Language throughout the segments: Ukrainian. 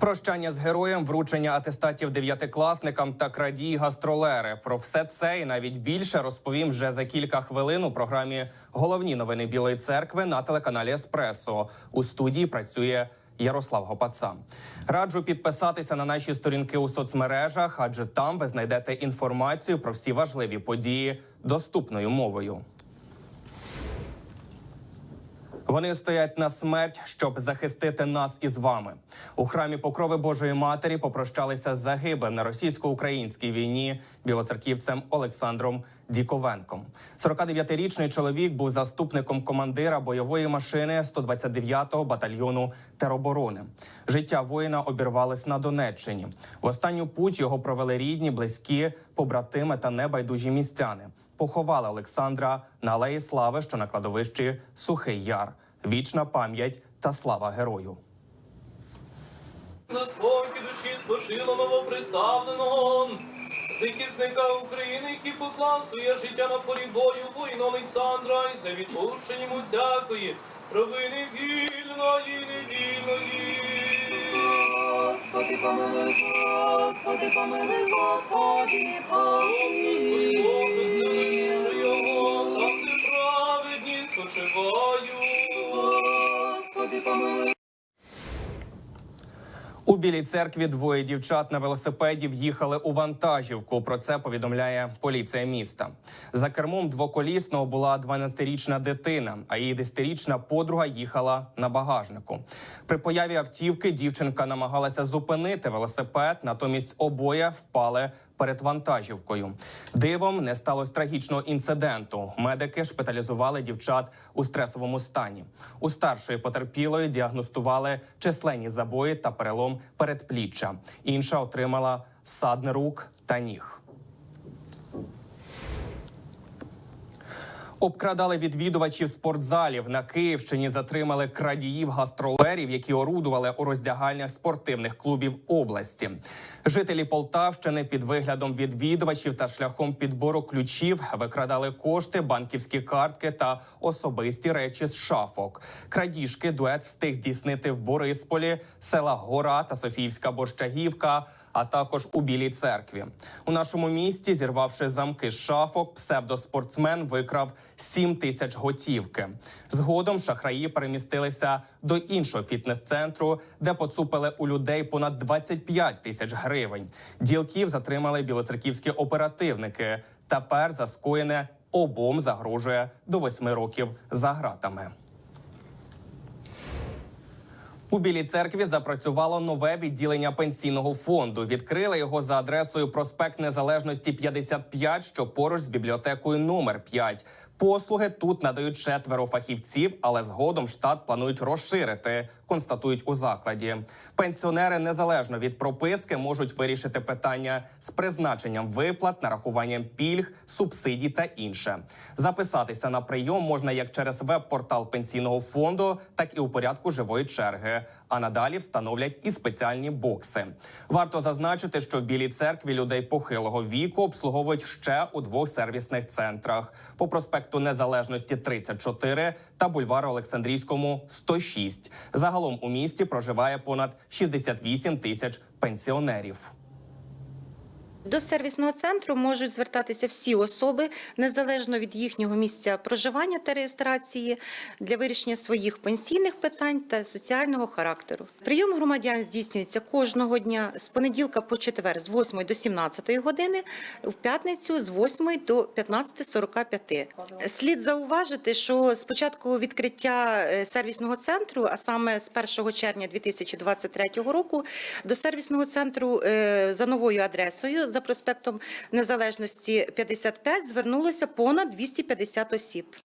Прощання з героєм, вручення атестатів дев'ятикласникам та крадії гастролери. Про все це і навіть більше розповім вже за кілька хвилин у програмі Головні новини Білої церкви на телеканалі Еспресо. У студії працює Ярослав Гопаца. Раджу підписатися на наші сторінки у соцмережах, адже там ви знайдете інформацію про всі важливі події доступною мовою. Вони стоять на смерть, щоб захистити нас із вами. У храмі Покрови Божої Матері попрощалися з загиблим на російсько-українській війні білоцерківцем Олександром Діковенком. 49-річний чоловік був заступником командира бойової машини 129-го батальйону тероборони. Життя воїна обірвалось на Донеччині. В останню путь його провели рідні, близькі, побратими та небайдужі містяни поховали Олександра на алеї Слави, що на кладовищі Сухий Яр. Вічна пам'ять та слава герою. За спокій душі служила новоприставленого захисника України, який поклав своє життя на полі бою воїна Олександра і за відпущенням усякої провини вільної, невільної. Господи, помилуй, Господи, помилуй, Господи, Господи, помилуй. Силише його, там де праведні спочивають. Господи, помилуй. Білій церкві двоє дівчат на велосипеді в'їхали у вантажівку. Про це повідомляє поліція міста. За кермом двоколісного була 12-річна дитина, а її 10-річна подруга їхала на багажнику. При появі автівки дівчинка намагалася зупинити велосипед, натомість обоє впали перед вантажівкою. Дивом не сталося трагічного інциденту. Медики шпиталізували дівчат у стресовому стані. У старшої потерпілої діагностували численні забої та перелом передпліччя. Інша отримала садни рук та ніг. Обкрадали відвідувачів спортзалів на Київщині. Затримали крадіїв гастролерів, які орудували у роздягальнях спортивних клубів області. Жителі Полтавщини під виглядом відвідувачів та шляхом підбору ключів викрадали кошти, банківські картки та особисті речі з шафок. Крадіжки дует встиг здійснити в Борисполі, села Гора та Софіївська Борщагівка а також у Білій церкві. У нашому місті, зірвавши замки з шафок, псевдоспортсмен викрав 7 тисяч готівки. Згодом шахраї перемістилися до іншого фітнес-центру, де поцупили у людей понад 25 тисяч гривень. Ділків затримали білоцерківські оперативники. Тепер за скоєне обом загрожує до 8 років за гратами. У Білій церкві запрацювало нове відділення пенсійного фонду. Відкрили його за адресою проспект Незалежності 55, що поруч з бібліотекою номер 5. Послуги тут надають четверо фахівців, але згодом штат планують розширити. Констатують у закладі. Пенсіонери незалежно від прописки можуть вирішити питання з призначенням виплат, нарахуванням пільг, субсидій та інше. Записатися на прийом можна як через веб-портал пенсійного фонду, так і у порядку живої черги. А надалі встановлять і спеціальні бокси. Варто зазначити, що в білій церкві людей похилого віку обслуговують ще у двох сервісних центрах: по проспекту Незалежності 34 та бульвару Олександрійському 106. Загалом у місті проживає понад 68 тисяч пенсіонерів. До сервісного центру можуть звертатися всі особи незалежно від їхнього місця проживання та реєстрації для вирішення своїх пенсійних питань та соціального характеру. Прийом громадян здійснюється кожного дня з понеділка по четвер з 8 до 17 години, в п'ятницю з 8 до 15.45. Слід зауважити, що з початку відкриття е, сервісного центру, а саме з 1 червня 2023 року, до сервісного центру е, за новою адресою за проспектом Незалежності 55 звернулося понад 250 осіб.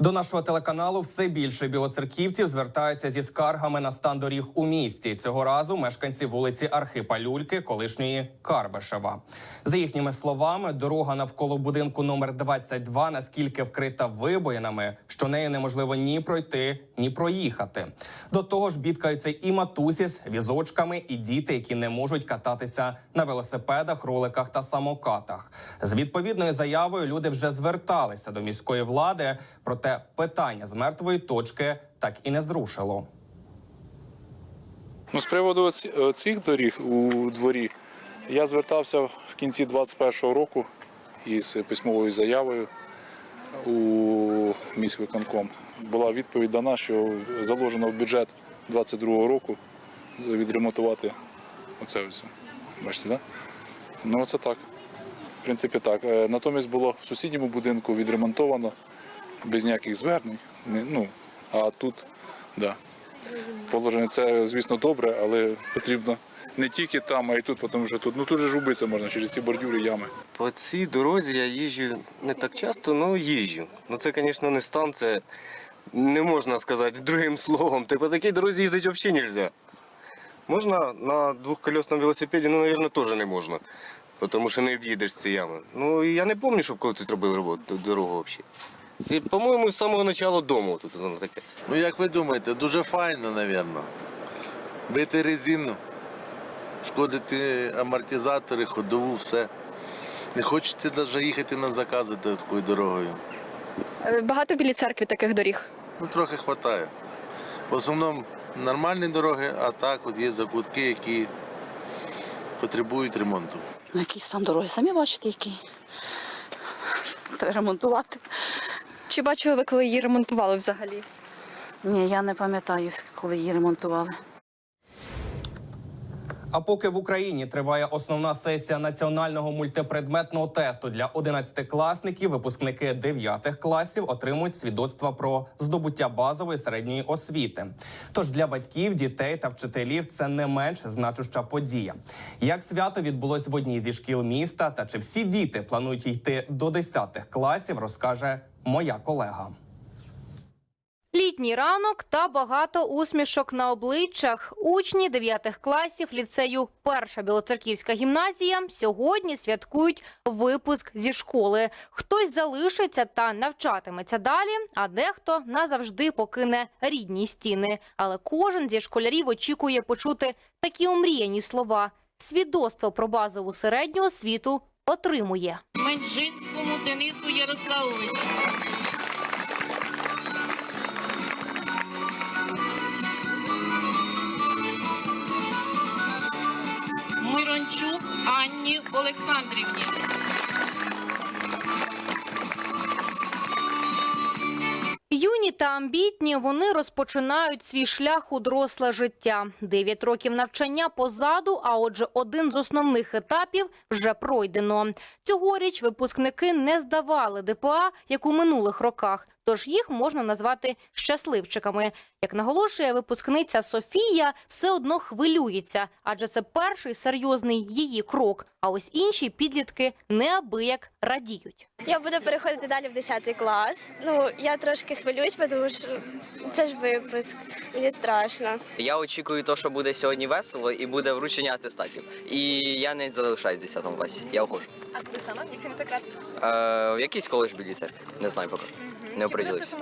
До нашого телеканалу все більше білоцерківців звертаються зі скаргами на стан доріг у місті. Цього разу мешканці вулиці Архипа Люльки, колишньої Карбишева. За їхніми словами, дорога навколо будинку номер 22 наскільки вкрита вибоїнами, що нею неможливо ні пройти, ні проїхати. До того ж, бідкаються і матусі з візочками, і діти, які не можуть кататися на велосипедах, роликах та самокатах. З відповідною заявою люди вже зверталися до міської влади, проте питання з мертвої точки так і не зрушило. Ну, з приводу цих доріг у дворі я звертався в кінці 2021 року із письмовою заявою у міськвиконком. Була відповідь дана, що заложено в бюджет 2022 року відремонтувати оце ось. Бачите? Да? Ну, це так. В принципі, так. Е, Натомість було в сусідньому будинку відремонтовано без ніяких звернень. Не- Ну, а тут. Да. Положення це, звісно, добре, але потрібно не тільки там, а й тут, тому що тут, ну тут же ж убитися можна через ці бордюри, ями. По цій дорозі я їжджу не так часто, але їжджу. Ну це, звісно, не стан, це не можна сказати другим словом. Ти по такій дорозі їздити взагалі не можна. Можна на двохколісному велосипеді, ну, мабуть, теж не можна. Тому що не об'їдеш ці ями. Ну, я не пам'ятаю, щоб коли тут робили роботу, дорогу взагалі. І, по-моєму, з самого початку дому тут воно таке. Ну як ви думаєте, дуже файно, напевно. Бити резину, шкодити амортизатори, ходову, все. Не хочеться навіть їхати на закази такою дорогою. Е, Багато біля церкви таких доріг. Ну, трохи вистачає. В основному нормальні дороги, а так от є закутки, які потребують ремонту. Ну, який стан дороги, самі бачите, який. Треба ремонтувати. Чи бачили ви, коли її ремонтували взагалі? Ні, я не пам'ятаю, коли її ремонтували. А поки в Україні триває основна сесія національного мультипредметного тесту для 11-класників, випускники 9 класів отримують свідоцтва про здобуття базової середньої освіти. Тож для батьків, дітей та вчителів це не менш значуща подія. Як свято відбулось в одній зі шкіл міста, та чи всі діти планують йти до 10 класів, розкаже моя колега. Літній ранок та багато усмішок на обличчях. Учні 9 класів ліцею Перша Білоцерківська гімназія сьогодні святкують випуск зі школи. Хтось залишиться та навчатиметься далі, а дехто назавжди покине рідні стіни. Але кожен зі школярів очікує почути такі омріяні слова. Свідоцтво про базову середню освіту отримує. Менжинському Денису Ярославовичу. Мирончук Анні Олександрівні. Юні та амбітні вони розпочинають свій шлях у доросле життя. Дев'ять років навчання позаду, а отже, один з основних етапів вже пройдено. Цьогоріч випускники не здавали ДПА, як у минулих роках. Тож їх можна назвати щасливчиками. Як наголошує випускниця Софія, все одно хвилюється, адже це перший серйозний її крок. А ось інші підлітки неабияк радіють. Я буду переходити далі в 10 клас. Ну, я трошки хвилююсь, тому що це ж випуск. Мені страшно. Я очікую, то, що буде сьогодні весело і буде вручення атестатів. І я не залишаюсь в 10 класі. Я уходжу. А ти сама який секрет? Е, якийсь коледж біля церкви. Не знаю поки. Не оприділився.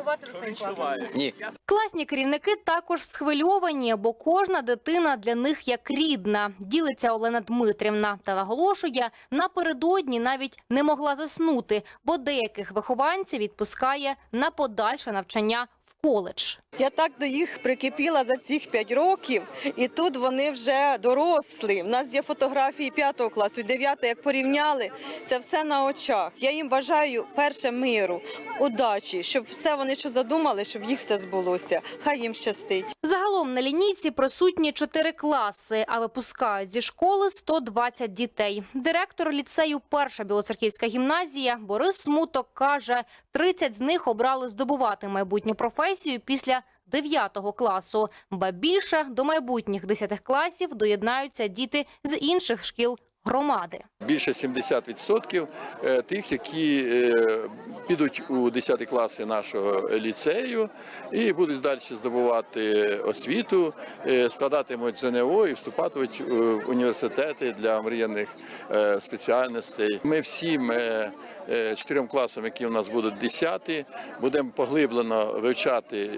Ні. Класні керівники також схвильовані, бо кожна дитина для них як рідна. Ділиться Олена Дмитрівна та наголошує, напередодні навіть не могла заснути, бо деяких вихованців відпускає на подальше навчання коледж. Я так до їх прикипіла за цих 5 років, і тут вони вже дорослі. У нас є фотографії 5 класу, 9 як порівняли, це все на очах. Я їм бажаю перше миру, удачі, щоб все вони що задумали, щоб їх все збулося. Хай їм щастить. Загалом на лінійці присутні чотири класи, а випускають зі школи 120 дітей. Директор ліцею Перша Білоцерківська гімназія Борис Смуток каже, 30 з них обрали здобувати майбутню професію після 9 класу. Ба більше до майбутніх 10 класів доєднаються діти з інших шкіл громади. Більше 70% е, тих, які е, підуть у 10 класи нашого ліцею і будуть далі здобувати освіту, е, складатимуть ЗНО і вступатимуть в університети для мріяних спеціальностей. Ми всім чотирьом класам, які у нас будуть 10, будемо поглиблено вивчати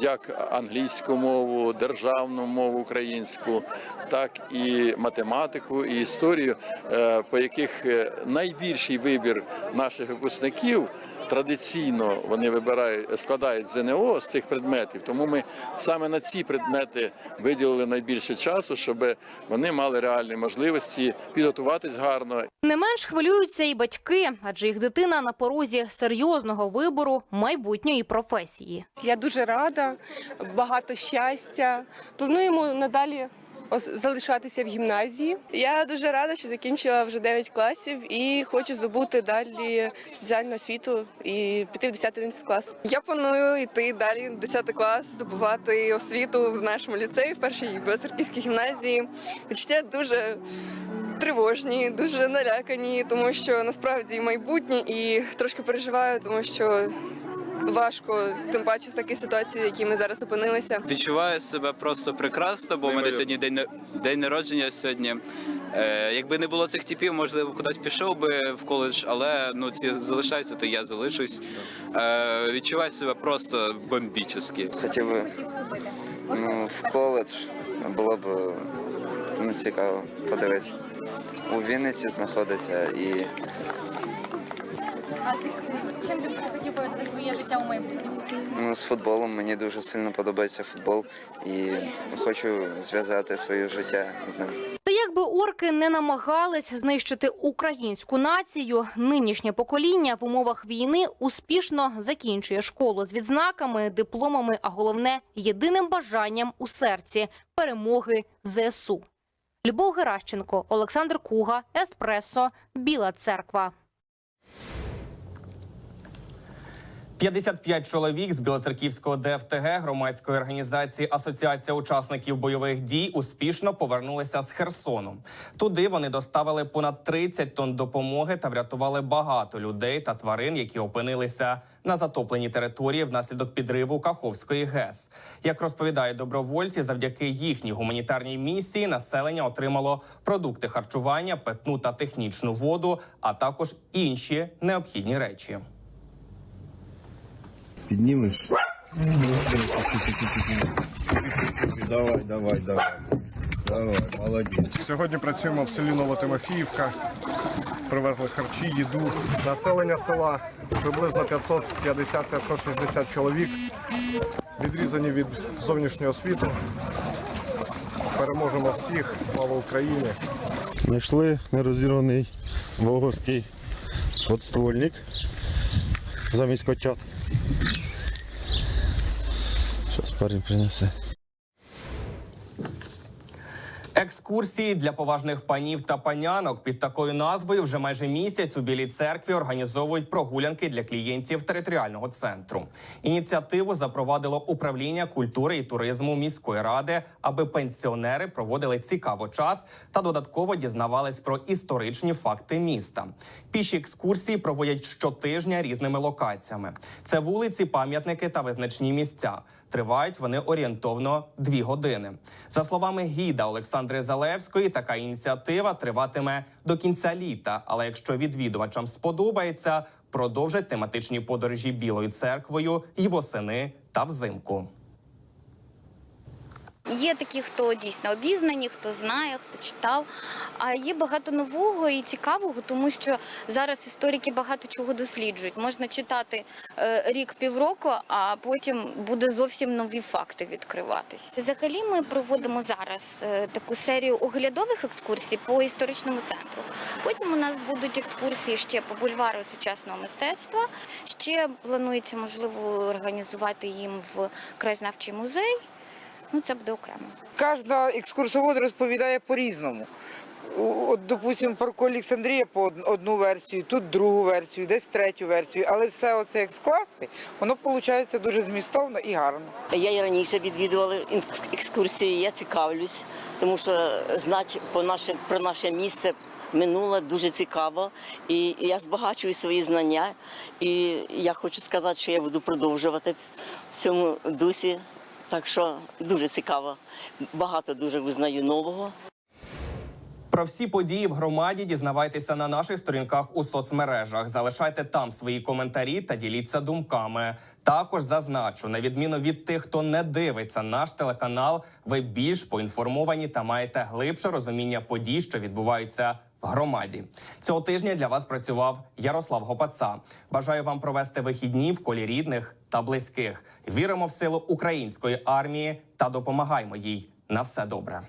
як англійську мову, державну мову українську, так і математику, і історію е, по яких е, найбільший вибір наших випускників. Традиційно вони вибирають складають ЗНО з цих предметів, тому ми саме на ці предмети виділили найбільше часу, щоб вони мали реальні можливості підготуватись гарно Не менш хвилюються і батьки, адже їх дитина на порозі серйозного вибору майбутньої професії. Я дуже рада, багато щастя. Плануємо надалі залишатися в гімназії. Я дуже рада, що закінчила вже 9 класів і хочу здобути далі спеціальну освіту і піти в 10-11 клас. Я планую йти далі в 10 клас, здобувати освіту в нашому ліцеї, в першій Білоцерківській гімназії. Відчуття дуже тривожні, дуже налякані, тому що насправді майбутнє і трошки переживаю, тому що важко, тим паче в такій ситуації, в якій ми зараз опинилися. Відчуваю себе просто прекрасно, бо у мене сьогодні день, день народження сьогодні. Е, якби не було цих типів, можливо, кудись пішов би в коледж, але ну ці залишаються, то я залишусь. Е, відчуваю себе просто бомбічно. Хотів би ну, в коледж було б ну, цікаво подивитися. У Вінниці знаходиться і А з чим ти хотів пов'язати своє життя у майбутньому? ну, з футболом мені дуже сильно подобається футбол і хочу зв'язати своє життя з ним. Та якби орки не намагались знищити українську націю, нинішнє покоління в умовах війни успішно закінчує школу з відзнаками, дипломами, а головне єдиним бажанням у серці перемоги ЗСУ. Любов Геращенко, Олександр Куга, Еспресо, Біла Церква. 55 чоловік з Білоцерківського ДФТГ громадської організації Асоціація учасників бойових дій успішно повернулися з Херсону. Туди вони доставили понад 30 тонн допомоги та врятували багато людей та тварин, які опинилися на затопленій території внаслідок підриву Каховської ГЕС. Як розповідають добровольці, завдяки їхній гуманітарній місії населення отримало продукти харчування, питну та технічну воду, а також інші необхідні речі. Піднімеш? Давай, давай, давай. Давай, молодець. Сьогодні працюємо в селі Новотимофіївка. Привезли харчі, їду. Населення села приблизно 550-560 чоловік. Відрізані від зовнішнього світу. Переможемо всіх. Слава Україні! Знайшли нерозірваний волговський подствольник замість котят. Зараз парень принесе. Екскурсії для поважних панів та панянок під такою назвою вже майже місяць у Білій церкві організовують прогулянки для клієнтів територіального центру. Ініціативу запровадило управління культури і туризму міської ради, аби пенсіонери проводили цікаво час та додатково дізнавались про історичні факти міста. Піші екскурсії проводять щотижня різними локаціями. Це вулиці, пам'ятники та визначні місця. Тривають вони орієнтовно дві години. За словами гіда Олександри Залевської, така ініціатива триватиме до кінця літа. Але якщо відвідувачам сподобається, продовжать тематичні подорожі Білою церквою й восени та взимку. Є такі, хто дійсно обізнані, хто знає, хто читав. А є багато нового і цікавого, тому що зараз історики багато чого досліджують. Можна читати е, рік півроку, а потім буде зовсім нові факти відкриватись. Взагалі, ми проводимо зараз е, таку серію оглядових екскурсій по історичному центру. Потім у нас будуть екскурсії ще по бульвару сучасного мистецтва. Ще планується можливо організувати їм в краєзнавчий музей. Ну, це буде окремо. Кожна екскурсовод розповідає по-різному. От, допустимо, парку Олександрія по одну версію, тут другу версію, десь третю версію. Але все оце як скласти, воно виходить дуже змістовно і гарно. Я і раніше відвідувала екскурсії, я цікавлюсь, тому що знати по наше, про наше місце минуле дуже цікаво. І я збагачую свої знання. І я хочу сказати, що я буду продовжувати в цьому дусі. Так що дуже цікаво. Багато дуже визнаю нового. Про всі події в громаді дізнавайтеся на наших сторінках у соцмережах. Залишайте там свої коментарі та діліться думками. Також зазначу, на відміну від тих, хто не дивиться наш телеканал, ви більш поінформовані та маєте глибше розуміння подій, що відбуваються громаді. Цього тижня для вас працював Ярослав Гопаца. Бажаю вам провести вихідні в колі рідних та близьких. Віримо в силу української армії та допомагаємо їй на все добре.